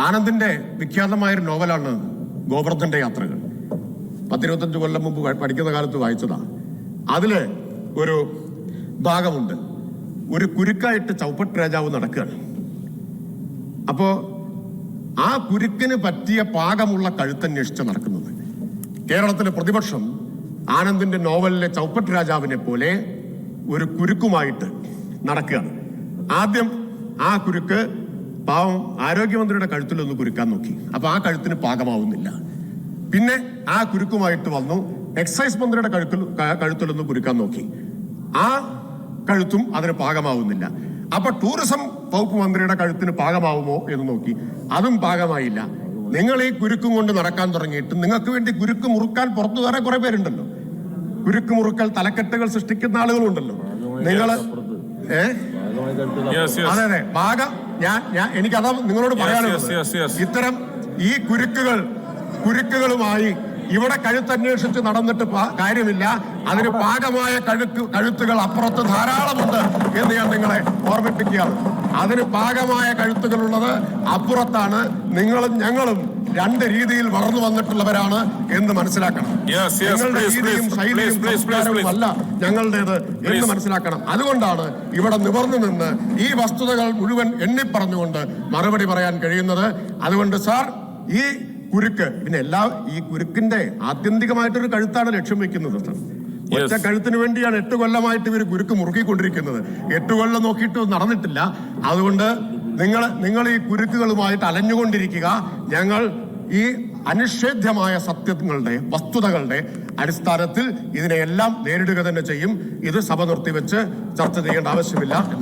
ആനന്ദിന്റെ വിഖ്യാതമായൊരു നോവലാണ് ഗോവർദ്ധന്റെ യാത്രകൾ. പത്തിരുപത്തഞ്ച് കൊല്ലം മുമ്പ് പഠിക്കുന്ന കാലത്ത് വായിച്ചതാണ് അതിൽ ഒരു ഭാഗമുണ്ട്. ഒരു കുരുക്കായിട്ട് ചൗപ്പട്ട് രാജാവ് നടക്കുകയാണ്. അപ്പോ ആ കുരുക്കിന് പറ്റിയ പാകമുള്ള കഴുത്തന്വേഷിച്ച് നടക്കുന്നത്. കേരളത്തിലെ പ്രതിപക്ഷം ആനന്ദിന്റെ നോവലിലെ ചൗപ്പട്ട് രാജാവിനെ പോലെ ഒരു കുരുക്കുമായിട്ട് നടക്കുകയാണ്. ആദ്യം ആ കുരുക്ക് പാവം ആരോഗ്യമന്ത്രിയുടെ കഴുത്തിലൊന്ന് കുരുക്കാൻ നോക്കി. അപ്പൊ ആ കഴുത്തിന് പാകമാവുന്നില്ല. പിന്നെ ആ കുരുക്കുമായിട്ട് വന്നു. എക്സൈസ് മന്ത്രിയുടെ കഴുത്തിൽ കഴുത്തിലൊന്ന് കുരുക്കാൻ നോക്കി. ആ കഴുത്തും അതിന് പാകമാവുന്നില്ല. അപ്പൊ ടൂറിസം വകുപ്പ് മന്ത്രിയുടെ കഴുത്തിന് പാകമാവുമോ എന്ന് നോക്കി. അതും പാകമായില്ല. നിങ്ങൾ ഈ കുരുക്കും കൊണ്ട് നടക്കാൻ തുടങ്ങിയിട്ട് നിങ്ങൾക്ക് വേണ്ടി കുരുക്ക് മുറുക്കാൻ പുറത്തു വേറെ കുറെ പേരുണ്ടല്ലോ. കുരുക്ക് മുറുക്കൽ തലക്കെട്ടുകൾ സൃഷ്ടിക്കുന്ന ആളുകളുണ്ടല്ലോ. നിങ്ങൾ ഏ Yes, yes. അതെ അതെ. പാകം ഞാൻ ഞാൻ എനിക്കതാ നിങ്ങളോട് പറയാനുള്ളത്. ഇത്തരം ഈ കുരുക്കുകൾ കുരുക്കുകളുമായി ഇവിടെ കഴുത്തന്വേഷിച്ച് നടന്നിട്ട് കാര്യമില്ല. അതിന് പാകമായ കഴുത്ത് കഴുത്തുകൾ അപ്പുറത്ത് ധാരാളമുണ്ട് എന്ന് ഞാൻ നിങ്ങളെ ഓർമ്മിപ്പിക്കുകയാണ്. അതിന് പാകമായ കഴുത്തുകളുള്ളത് അപ്പുറത്താണ്. നിങ്ങളും ഞങ്ങളും രണ്ട് രീതിയിൽ വളർന്നു വന്നിട്ടുള്ളവരാണ് എന്ന് മനസ്സിലാക്കണം. Yes, yes, നിങ്ങളുടെ please, രീതിയും please, ശൈലിയും please, please, please, സംസ്കാരവും അല്ല ഞങ്ങളുടേത് എന്ന് മനസ്സിലാക്കണം. അതുകൊണ്ടാണ് ഇവിടെ നിവർന്നു നിന്ന് ഈ വസ്തുതകൾ മുഴുവൻ എണ്ണിപ്പറഞ്ഞുകൊണ്ട് മറുപടി പറയാൻ കഴിയുന്നത്. അതുകൊണ്ട് സാർ ഈ കുരുക്ക്. പിന്നെ എല്ലാ ഈ കുരുക്കിന്റെ ആത്യന്തികമായിട്ടൊരു കഴുത്താണ് ലക്ഷ്യം വെക്കുന്നത് ഒറ്റ. കഴുത്തിന് വേണ്ടിയാണ് എട്ട് കൊല്ലമായിട്ട് ഇവർ കുരുക്ക് മുറുക്കിക്കൊണ്ടിരിക്കുന്നത്. എട്ട് കൊല്ലം നോക്കിയിട്ട് നടന്നിട്ടില്ല. അതുകൊണ്ട് നിങ്ങൾ നിങ്ങൾ ഈ കുരുക്കുകളുമായിട്ട് അലഞ്ഞുകൊണ്ടിരിക്കുക. ഞങ്ങൾ ഈ അനിഷേധ്യമായ സത്യങ്ങളുടെ വസ്തുതകളുടെ അടിസ്ഥാനത്തിൽ ഇതിനെയെല്ലാം നേരിടുക തന്നെ ചെയ്യും. ഇത് സഭ നിർത്തിവെച്ച് ചർച്ച ചെയ്യേണ്ട ആവശ്യമില്ല എന്ന്